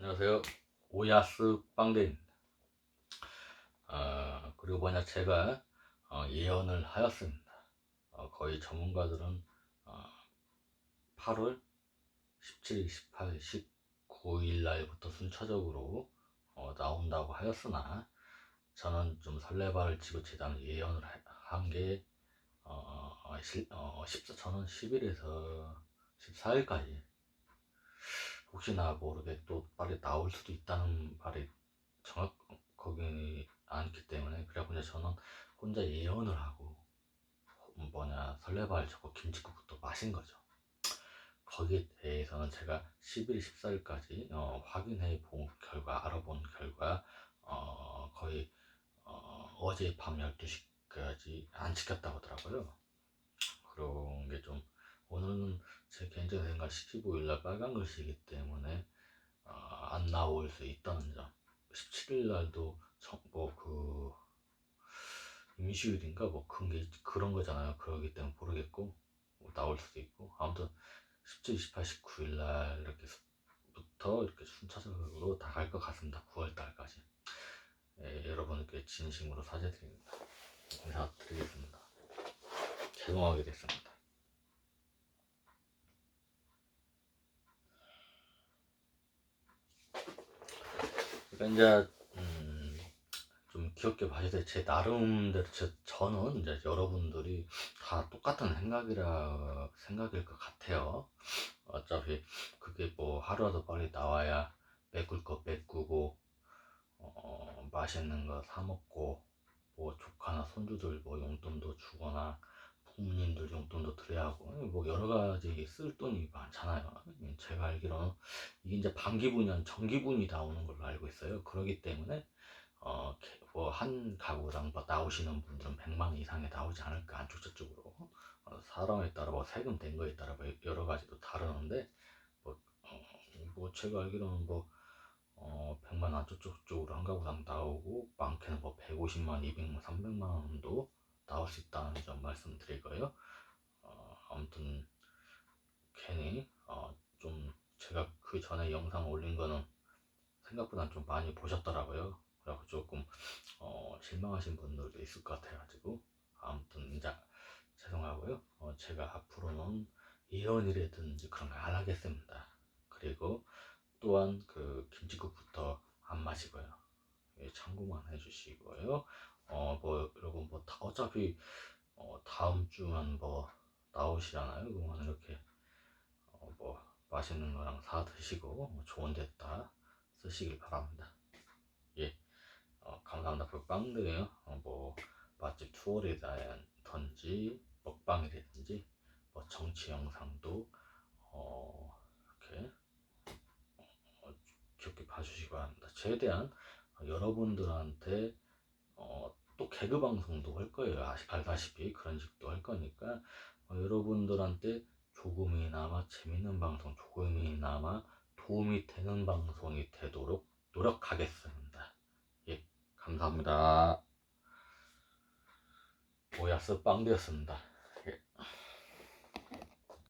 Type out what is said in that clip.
안녕하세요. 오야스 빵대입니다. 어, 그리고 뭐냐 제가 어, 예언을 하였습니다. 어, 거의 전문가들은 어, 8월 17, 18, 19일 날부터 순차적으로 어, 나온다고 하였으나 저는 좀 설레발을 치고 제단 예언을 한게 어, 어, 실- 어, 14, 저는 10일에서 14일까지 혹시나 모르게 또 빨리 나올 수도 있다는 말이 정확하게 않기 때문에 그래갖고 이제 저는 혼자 예언을 하고 뭐냐 설레발 저거 김치국부터 마신 거죠. 거기에 대해서는 제가 11일, 14일까지 어, 확인해 본 결과, 알아본 결과 어, 거의 어, 제밤 12시까지 안 지켰다고 하더라고요. 그런 게좀 오늘은 제 개인적인 생각 15일날 빨간 글씨이기 때문에 어, 안 나올 수 있다는 점. 17일날도 뭐그 임시일인가? 뭐 그런 게 그런 거잖아요. 그러기 때문에 모르겠고 뭐 나올 수도 있고. 아무튼 17, 18, 19일날 이렇게 부터 이렇게 순차적으로 다 갈 것 같습니다. 9월달까지. 예, 여러분께 진심으로 사죄드립니다. 인사드리겠습니다. 죄송하게 됐습니다 그러니까 이제 음, 좀 귀엽게 봐야 돼. 제 나름대로 제, 저는 이제 여러분들이 다 똑같은 생각이라 생각일 것 같아요. 어차피 그게 뭐 하루라도 빨리 나와야 메꿀 거 메꾸고 어, 맛있는 거 사 먹고 뭐 조카나 손주들 뭐 용돈도 주거나 부모님들 용돈도 드려야 하고 뭐 여러 가지 쓸 돈이 많잖아요. 제가 알기로는 이게 이제 반기분이 아니라 정기분이 나오는 걸로 알고 있어요. 그렇기 때문에 어, 뭐 한 가구당 뭐 나오시는 분들은 100만 원 이상이 나오지 않을까 안쪽 저쪽으로 어, 사람에 따라 뭐 세금 된 거에 따라 뭐 여러 가지도 다르는데 뭐, 어, 뭐 제가 알기로는 뭐 어, 100만 원 저쪽 쪽으로 한 가구당 나오고 많게는 뭐 150만, 200만, 300만 원도 나올 수 있다는 점 말씀드릴 거예요. 어, 아무튼 괜히 어, 좀 제가 그 전에 영상 올린 거는 생각보다 좀 많이 보셨더라고요. 그래서 조금 어, 실망하신 분들도 있을 것 같아가지고 아무튼 이제 죄송하고요. 어, 제가 앞으로는 예언이라든지 그런 거안 하겠습니다. 그리고 또한 그 김치국부터 안 마시고요. 예, 참고만 해주시고요. 어, 뭐 여러분 뭐 다, 어차피 어, 다음 주만 뭐 나오시잖아요. 그러면 이렇게 어, 뭐 맛있는 거랑 사 드시고 뭐 좋은 데다 쓰시길 바랍니다. 예, 어, 감사합니다. 그 빵들이요. 어, 뭐 맛집 투어라든지 먹방이라든지 뭐 정치 영상도 어, 이렇게 어, 귀엽게 봐주시기 바랍니다. 최대한 여러분들한테 어, 또 개그 방송도 할 거예요. 알다시피 그런 식도 할 거니까 어, 여러분들한테 조금이나마 재밌는 방송, 조금이나마 도움이 되는 방송이 되도록 노력하겠습니다. 예, 감사합니다. 오야스 빵되었습니다.